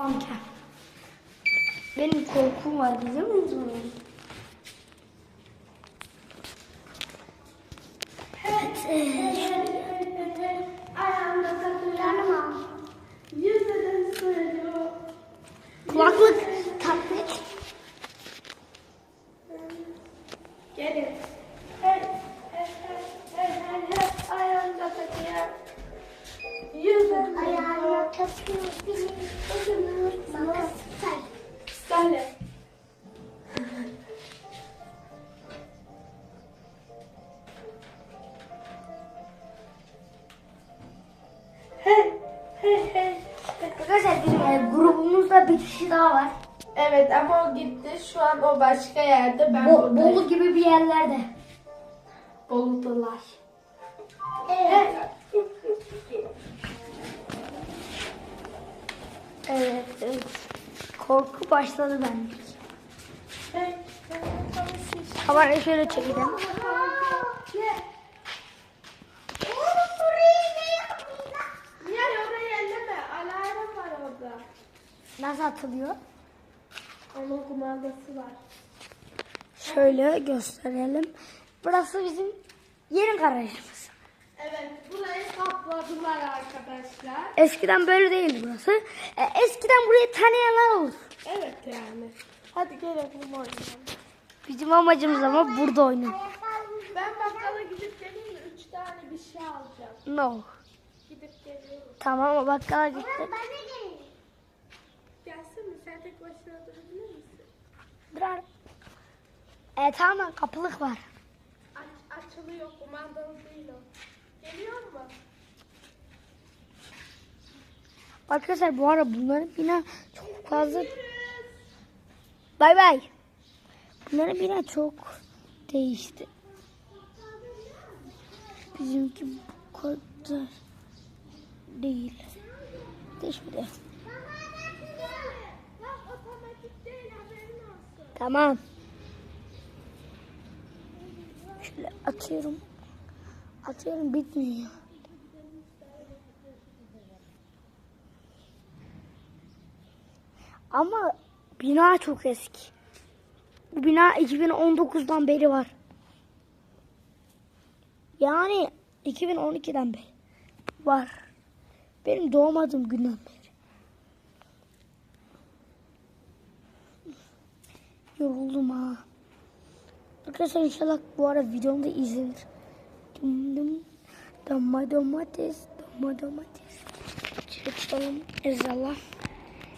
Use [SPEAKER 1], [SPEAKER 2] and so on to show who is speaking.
[SPEAKER 1] Amca. Benim korkum var biliyor musun? Evet. e,
[SPEAKER 2] Ayağımda takılarım Yüzden söylüyor.
[SPEAKER 1] kulaklık.
[SPEAKER 2] Gelin. Ayağımda takıyor. Yüzden
[SPEAKER 3] Ayağına takıyor
[SPEAKER 1] Arkadaşlar bizim e, grubumuzda bir kişi daha var.
[SPEAKER 2] Evet ama o gitti. Şu an o başka yerde. Ben
[SPEAKER 1] Bo-
[SPEAKER 2] buradayım.
[SPEAKER 1] Bolu gibi bir yerlerde.
[SPEAKER 2] Bolu'dalar.
[SPEAKER 3] Evet.
[SPEAKER 1] Evet, evet. Korku başladı bende. Kamerayı şöyle çekelim. Nasıl atılıyor?
[SPEAKER 2] Onun kumandası var.
[SPEAKER 1] Şöyle gösterelim. Burası bizim yeni garajımız.
[SPEAKER 2] Evet, burayı kapladılar arkadaşlar.
[SPEAKER 1] Eskiden böyle değildi burası. E, eskiden burayı tanıyanlar olur.
[SPEAKER 2] Evet yani. Hadi gelin bu oynayalım.
[SPEAKER 1] Bizim amacımız ama burada oynamak.
[SPEAKER 2] Ben bakkala gidip geleyim mi? Üç tane bir şey alacağım.
[SPEAKER 1] No.
[SPEAKER 2] Gidip geliyorum.
[SPEAKER 1] Tamam ama bakkala gittik.
[SPEAKER 3] Ben de geleyim.
[SPEAKER 2] Gelsene sen tek
[SPEAKER 1] Durar. E tamam kapılık var.
[SPEAKER 2] Aç, açılıyor, kumandalı değil o. Geliyor mu?
[SPEAKER 1] Arkadaşlar bu ara bunların bina çok fazla. Bay bay. Bunların bina çok değişti. Bizimki bu kadar değil. Değişmedi. Tamam. Şöyle atıyorum. Atıyorum bitmiyor. Ama bina çok eski. Bu bina 2019'dan beri var. Yani 2012'den beri var. Benim doğmadığım günden beri. Yoruldum ha. Arkadaşlar inşallah bu ara videomda izlenir. Dum dum. Dama domates, domates. Çıkalım. Ezallah.